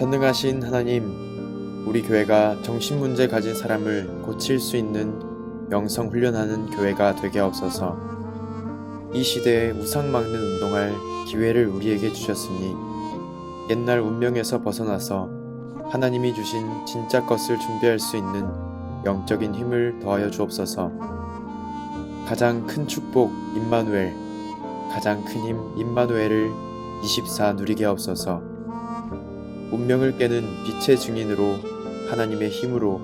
전능하신 하나님, 우리 교회가 정신문제 가진 사람을 고칠 수 있는 영성 훈련하는 교회가 되게 없어서 이 시대에 우상 막는 운동할 기회를 우리에게 주셨으니 옛날 운명에서 벗어나서 하나님이 주신 진짜 것을 준비할 수 있는 영적인 힘을 더하여 주옵소서. 가장 큰 축복 임마누엘, 가장 큰 힘 임마누엘을 24 누리게 없어서. 운명을 깨는 빛의 증인으로 하나님의 힘으로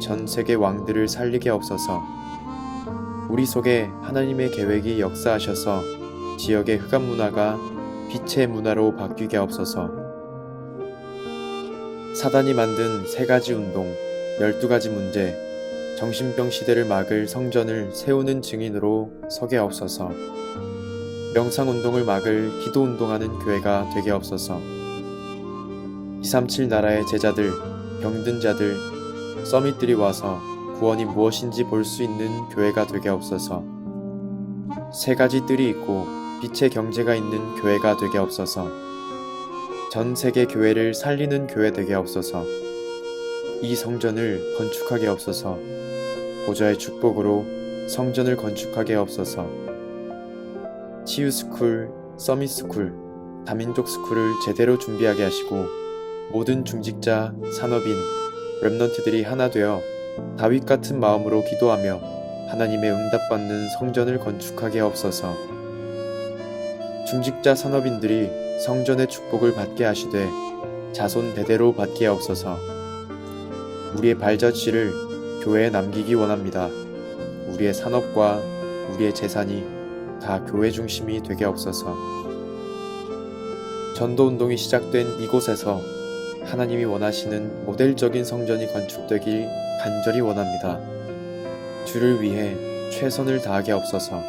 전 세계 왕들을 살리게 없어서. 우리 속에 하나님의 계획이 역사하셔서 지역의 흑암 문화가 빛의 문화로 바뀌게 없어서. 사단이 만든 세 가지 운동, 열두 가지 문제, 정신병 시대를 막을 성전을 세우는 증인으로 서게 없어서. 명상 운동을 막을 기도 운동하는 교회가 되게 없어서. 237 나라의 제자들, 병든 자들, 서밋들이 와서 구원이 무엇인지 볼 수 있는 교회가 되게 없어서. 세 가지 뜰이 있고 빛의 경제가 있는 교회가 되게 없어서. 전 세계 교회를 살리는 교회 되게 없어서. 이 성전을 건축하게 없어서. 보좌의 축복으로 성전을 건축하게 없어서. 치유스쿨, 서밋스쿨, 다민족 스쿨을 제대로 준비하게 하시고 모든 중직자, 산업인, 랩넌트들이 하나 되어 다윗 같은 마음으로 기도하며 하나님의 응답받는 성전을 건축하게 없어서 중직자 산업인들이 성전의 축복을 받게 하시되 자손 대대로 받게 없어서 우리의 발자취를 교회에 남기기 원합니다. 우리의 산업과 우리의 재산이 다 교회 중심이 되게 없어서 전도 운동이 시작된 이곳에서 하나님이 원하시는 모델적인 성전이 건축되길 간절히 원합니다. 주를 위해 최선을 다하게 없어서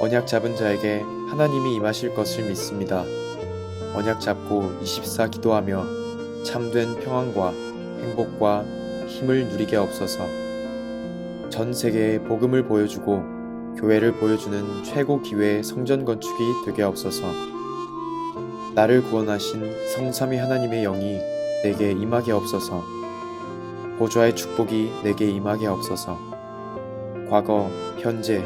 언약 잡은 자에게 하나님이 임하실 것을 믿습니다. 언약 잡고 24 기도하며 참된 평안과 행복과 힘을 누리게 없어서 전 세계에 복음을 보여주고 교회를 보여주는 최고 기회의 성전 건축이 되게 없어서 나를 구원하신 성삼위 하나님의 영이 내게 임하게 없어서 보좌의 축복이 내게 임하게 없어서 과거, 현재,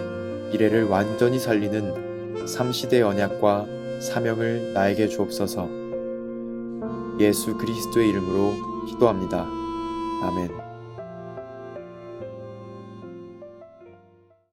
미래를 완전히 살리는 삼시대 언약과 사명을 나에게 주옵소서 예수 그리스도의 이름으로 기도합니다. 아멘.